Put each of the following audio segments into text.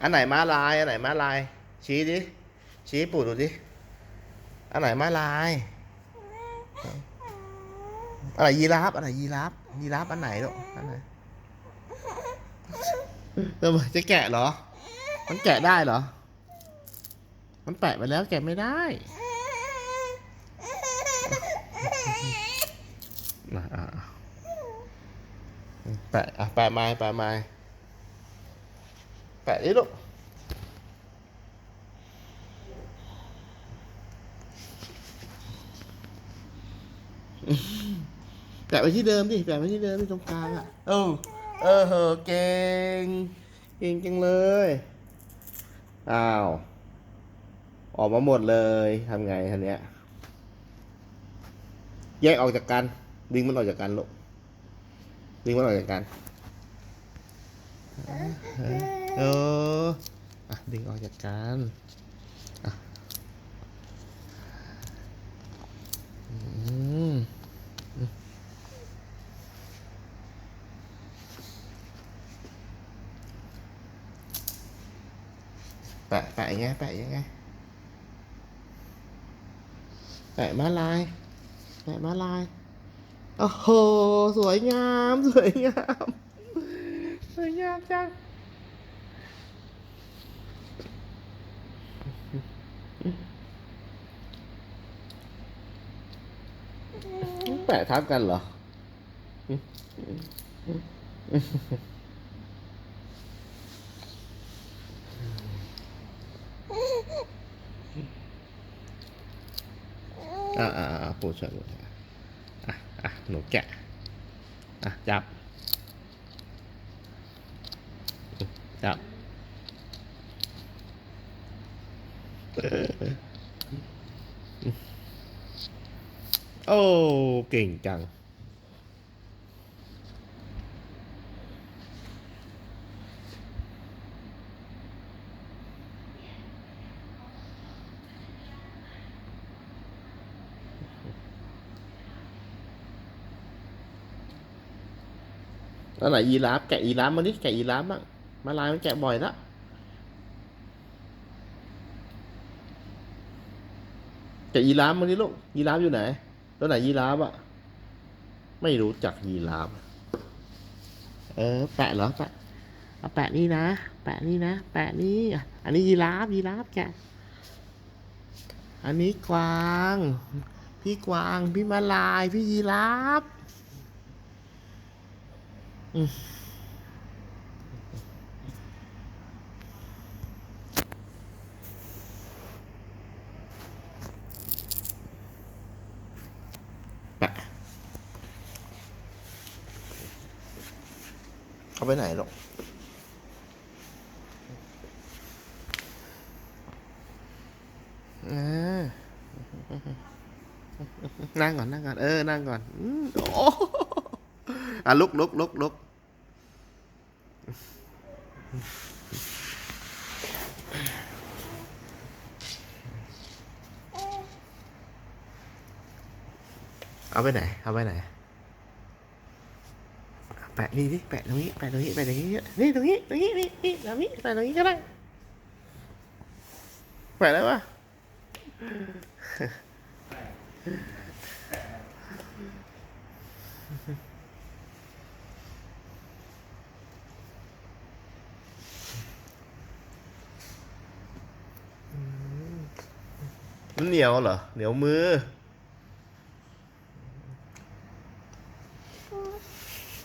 อันไหนม้าลาย อันไหนม้าลาย ชี้ดิ ชี้ปู่ดูดิ อันไหนม้าลาย อันไหนยีราฟ อันไหนยีราฟ ยีราฟอันไหนลูกอันไหนทำไมจะแกะเหรอ มันแกะได้เหรอ มันแปะไปแล้วแกะไม่ได้แปะอะแปะไม้แปะไม้ แปะดิลูกแปะไปที่เดิมดิแปะไปที่เดิมที่ตรงกลางอะเออเออเหอะเก่งเก่งจังเลยอ้าวออกมาหมดเลยทำไงทันเนี้ยแยกออกจากกัน ดึงมันออกจากกันลูกดึงมันออกจากกัน เอออะดึงออกจากกันอะอืมแปะแปะยังไงแปะยังไงแปะมาลายแปะมาลายโอ้โห สวยงาม สวยงามส วยงามจังแปะทับกันเหรอ อ่าอ่าอ่าปู่ช่วยปู่ช่วยอะอะหนูแกะ อะ จับ จับโอ้เก่งจังแล้วไหนยีราฟแกะยีราฟ มาดิแกะยีราฟบ้างมาลายมันแกะบ่อยละแกะยีราฟมาดิลูกยีราฟอยู่ไหน ตัวไหนยีราฟอะไม่รู้จักยีราฟเออ แปะเหรอแปะเอาแปะนี่นะ แปะนี่นะ แปะนี่ อันนี้ยีราฟยีราฟแกะ อันนี้กวาง พี่กวาง พี่มาลาย พี่ยีราฟแป เขาไปไหนหรอกนั่งก่อนนั่งก่อนเออ นั่งก่อนอืมโอ้อะลุกลุกลุกลุกเอาไปไหน เอาไปไหน แปะนี่ดิแปะตรงนี้แปะตรงนี้แปะตรงนี้นี่ตรงนี้ตรงนี้นี่นี่ตรงนี้แปะตรงนี้ก็ได้แปะได้ปะมันเหนียวเหรอเหนียวมือ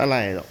อะไรหรอก